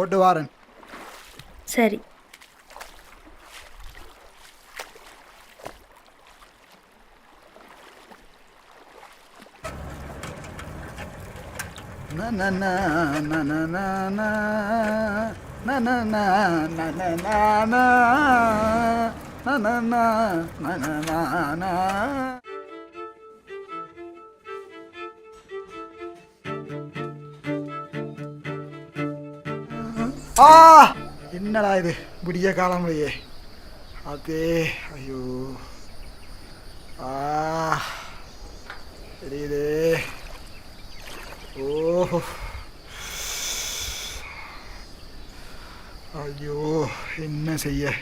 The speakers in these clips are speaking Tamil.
போட்டு வாரேன் சரி Na ஆ! என்னடா இது? விடிய காலம்லையே. அதே ஐயோ. ஆ! தெரியுது. ஓஹோ. ஐயோ என்ன செய்ய?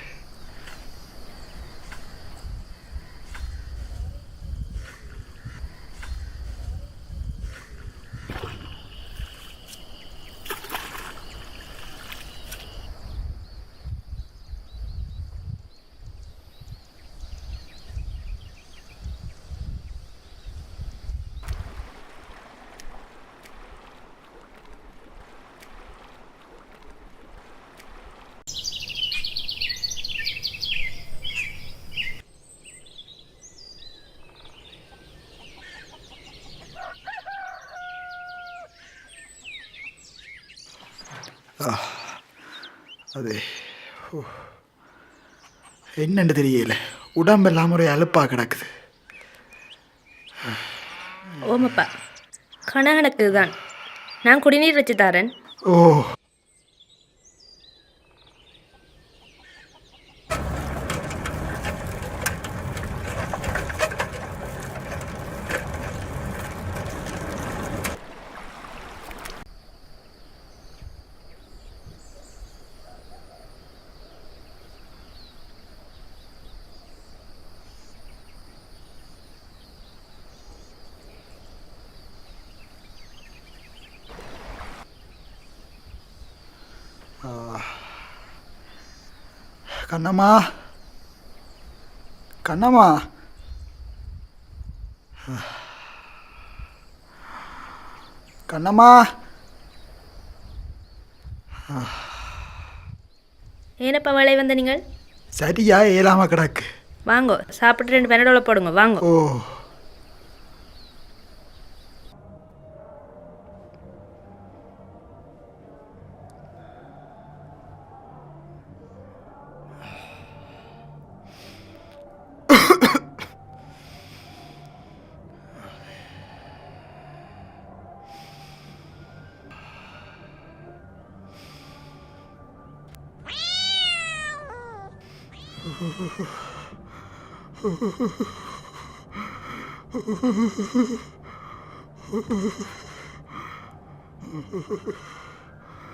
அது. என்னன்னு தெரியல. உடம்பெல்லாம் ஒரு அலுப்பாக கிடக்குது. ஓமப்பா கணக்கணக்கு தான் நான் குடிநீர் வச்சு தரேன். ஓ கண்ணம்மா. கண்ணம்மா. கண்ணம்மா. ஏனப்பா வேலை வந்த நீங்கள்? சரியா ஏலாம கிடக்கு. வாங்கோ சாப்பிட்டு ரெண்டு பெனடோல போடுங்க வாங்கோ. ஓ.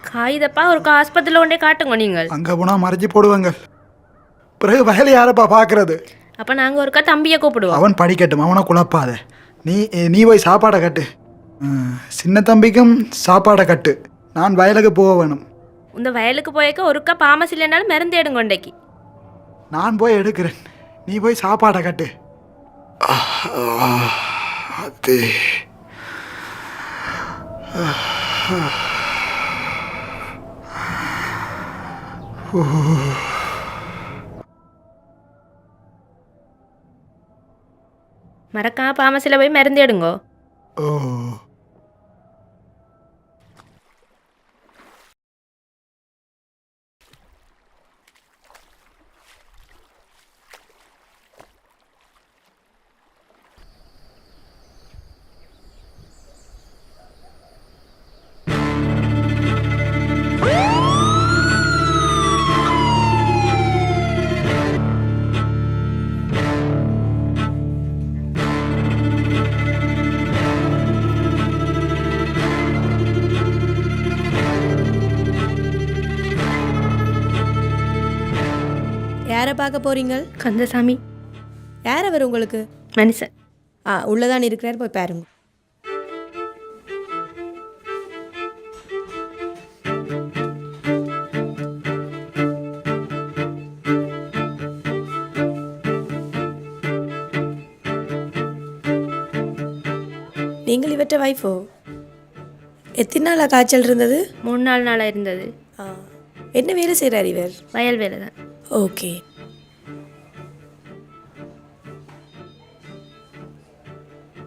காகிதப்பா ஒரு ஆஸ்பத்திரியில் கொண்டே காட்டுங்க நீங்கள். அங்கே போனால் மறைச்சி போடுவாங்க பிறகு வயலை யாரப்பா பார்க்கறது அப்போ நாங்கள் ஒருக்கா தம்பியை கூப்பிடுவோம். அவன் படிக்கட்டும் அவனை குழப்பாத. நீ நீ போய் சாப்பாடை கட்டு. சின்ன தம்பிக்கும் சாப்பாடை கட்டு. நான் வயலுக்கு போக வேணும். இந்த வயலுக்கு போயக்க ஒருக்கா பாமஸ் இல்லைனாலும் மருந்து எடுங்க கொண்டைக்கு. நான் போய் எடுக்கிறேன். நீ போய் சாப்பாடை கட்டு. அது மறக்காம பாமஸில் போய் மருந்து எடுங்கோ. ஓ. யாரை பார்க்க போறீங்க? கந்தசாமி. யார் அவர் உங்களுக்கு? மனுஷன். ஆ உள்ளதான் இருக்கிறார் போய் பாருங்க. நீங்கள் இவற்ற வைஃபோ? எத்தனை நாளாக காய்ச்சல் இருந்தது? மூணு நாலு நாளாக இருந்தது. ஆ. என்ன வேலை செய்கிறார் இவர்? வயல் வேலை தான் ஓகே.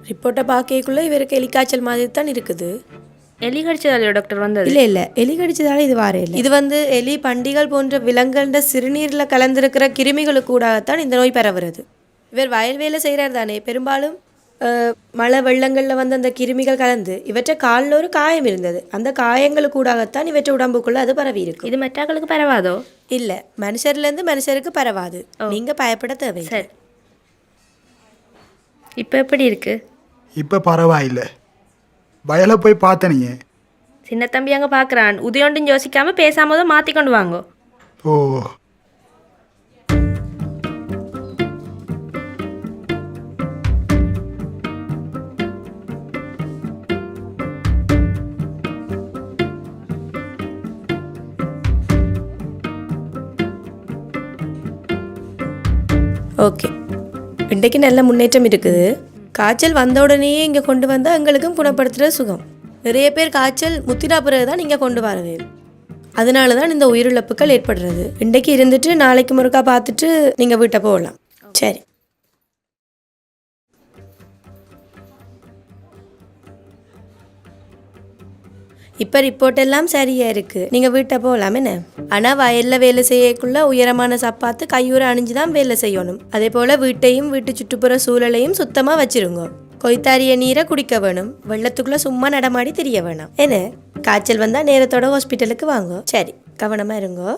ரிப்போர்ட்டை பார்க்கக்குள்ள இவருக்கு எலிக்காய்ச்சல் மாதிரி தான் இருக்குது. எலி கடிச்சதாலையோ டாக்டர் வந்தது? இல்லை இல்லை. எலி கடிச்சதால இது வார இல்லை. இது வந்து எலி பண்டிகள் போன்ற விலங்குகள சிறுநீரில் கலந்திருக்கிற கிருமிகளுக்கு கூடாகத்தான் இந்த நோய் பரவுறது. இவர் வயல் வேலை செய்கிறார் தானே. பெரும்பாலும் மழை வெள்ளங்களில் வந்து அந்த கிருமிகள் கலந்து இவற்றை காலில் ஒரு காயம் இருந்தது. அந்த காயங்களுக்கு கூடாகத்தான் இவற்றை உடம்புக்குள்ள அது பரவி இருக்கும் இது மற்றாக்களுக்கு பரவாதோ? இல்லை மனுஷர்லேருந்து மனுஷருக்கு பரவாது. நீங்கள் பயப்பட தேவையில்லை. சரி. இப்போ எப்படி இருக்கு? இப்போ பரவாயில்லை. வயலை போய் பார்த்தனியே சின்ன தம்பி அங்கே பார்க்குறான் உதயோண்டும் யோசிக்காம பேசாம தான் மாற்றி கொண்டு வாங்கோ. ஓ. ஓகே. இன்றைக்கு நல்ல முன்னேற்றம் இருக்குது. காய்ச்சல் வந்த உடனேயே இங்கே கொண்டு வந்தால் எங்களுக்கும் குணப்படுத்துகிற சுகம். நிறைய பேர் காய்ச்சல் முத்தினா பிறகு தான் நீங்கள் கொண்டு வரவே. அதனால தான் இந்த உயிரிழப்புகள் ஏற்படுறது. இன்றைக்கு இருந்துட்டு நாளைக்கு முறுக்கா பார்த்துட்டு நீங்கள் வீட்டை போகலாம். சரி. இப்போ ரிப்போர்ட் எல்லாம் சரியா இருக்கு. நீங்க வீட்டை போகலாம் என்ன? ஆனா வயல்ல வேலை செய்யக்குள்ள உயரமான சப்பாத்து கையூற அணிஞ்சு தான் வேலை செய்யணும். அதே போல வீட்டையும் வீட்டு சுற்றுப்புற சூழலையும் சுத்தமா வச்சிருங்க. கொய்த்தாரிய நீரை குடிக்க வேணும். வெள்ளத்துக்குள்ள சும்மா நடமாடி தெரிய வேணாம். என்ன? காய்ச்சல் வந்தா நேரத்தோட ஹாஸ்பிட்டலுக்கு வாங்க. சரி கவனமா இருங்கோ.